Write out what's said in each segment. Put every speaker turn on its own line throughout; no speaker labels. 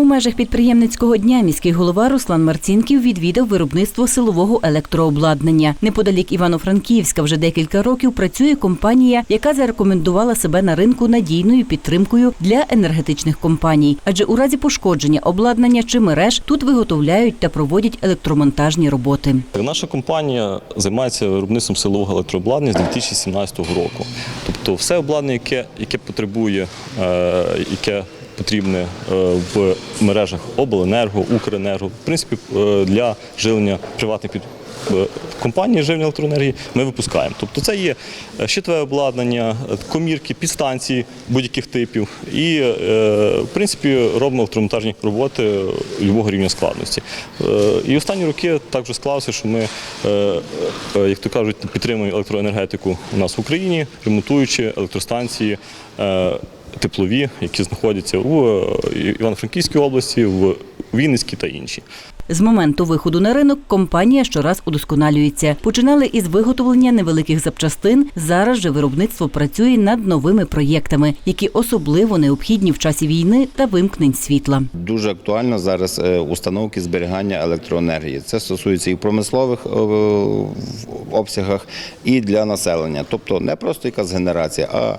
У межах підприємницького дня міський голова Руслан Марцінків відвідав виробництво силового електрообладнання. Неподалік Івано-Франківська вже декілька років працює компанія, яка зарекомендувала себе на ринку надійною підтримкою для енергетичних компаній. Адже у разі пошкодження обладнання чи мереж тут виготовляють та проводять електромонтажні роботи.
Наша компанія займається виробництвом силового електрообладнання з 2017 року. Тобто все обладнання, яке, яке потребує, е, яке потрібне е, в мережах обленерго, Укренерго, в принципі, е, для живлення приватних під е, компаній живлення електроенергії ми випускаємо. Тобто це є щитове обладнання, комірки, підстанції будь-яких типів. І, в принципі, робимо електромонтажні роботи любого рівня складності. І останні роки так вже склалося, що ми, як то кажуть, підтримуємо електроенергетику у нас в Україні, ремонтуючи електростанції. Теплові, які знаходяться у е, Івано-Франківській області, в Вінницькій та інші.
З моменту виходу на ринок компанія щораз удосконалюється. Починали із виготовлення невеликих запчастин. Зараз же виробництво працює над новими проєктами, які особливо необхідні в часі війни та вимкнень світла.
Дуже актуально зараз е, установки зберігання електроенергії. Це стосується і в промислових е, обсягах, і для населення. Тобто не просто якась генерація, а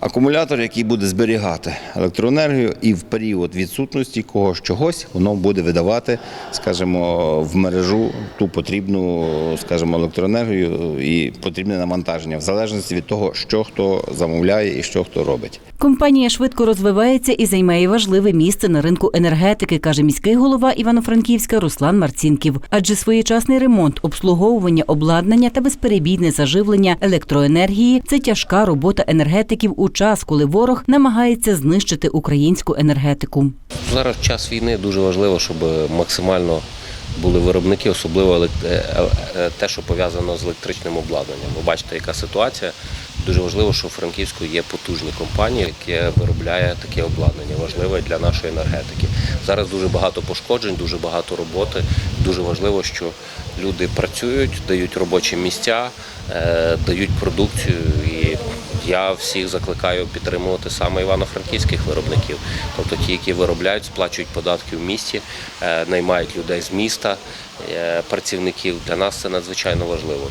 акумулятор, який буде зберігати електроенергію, і в період відсутності когось чогось воно буде видавати, скажімо, в мережу ту потрібну, скажімо, електроенергію і потрібне навантаження, в залежності від того, що хто замовляє і що хто робить.
Компанія швидко розвивається і займає важливе місце на ринку енергетики, каже міський голова Івано-Франківська Руслан Марцінків. Адже своєчасний ремонт, обслуговування обладнання та безперебійне заживлення електроенергії це тяжка робота енергетиків у час, коли ворог намагається знищити українську енергетику.
Зараз час війни дуже важливо, щоб максимально були виробники, особливо елек- е, е, те, що пов'язано з електричним обладнанням. Ви бачите, яка ситуація. Дуже важливо, що в Франківську є потужні компанії, яке виробляє таке обладнання, важливе для нашої енергетики. Зараз дуже багато пошкоджень, дуже багато роботи. Дуже важливо, що люди працюють, дають робочі місця, е, дають продукцію. І я всіх закликаю підтримувати саме івано-франківських виробників, тобто ті, які виробляють, сплачують податки в місті, е, наймають людей з міста, е, працівників. Для нас це надзвичайно важливо.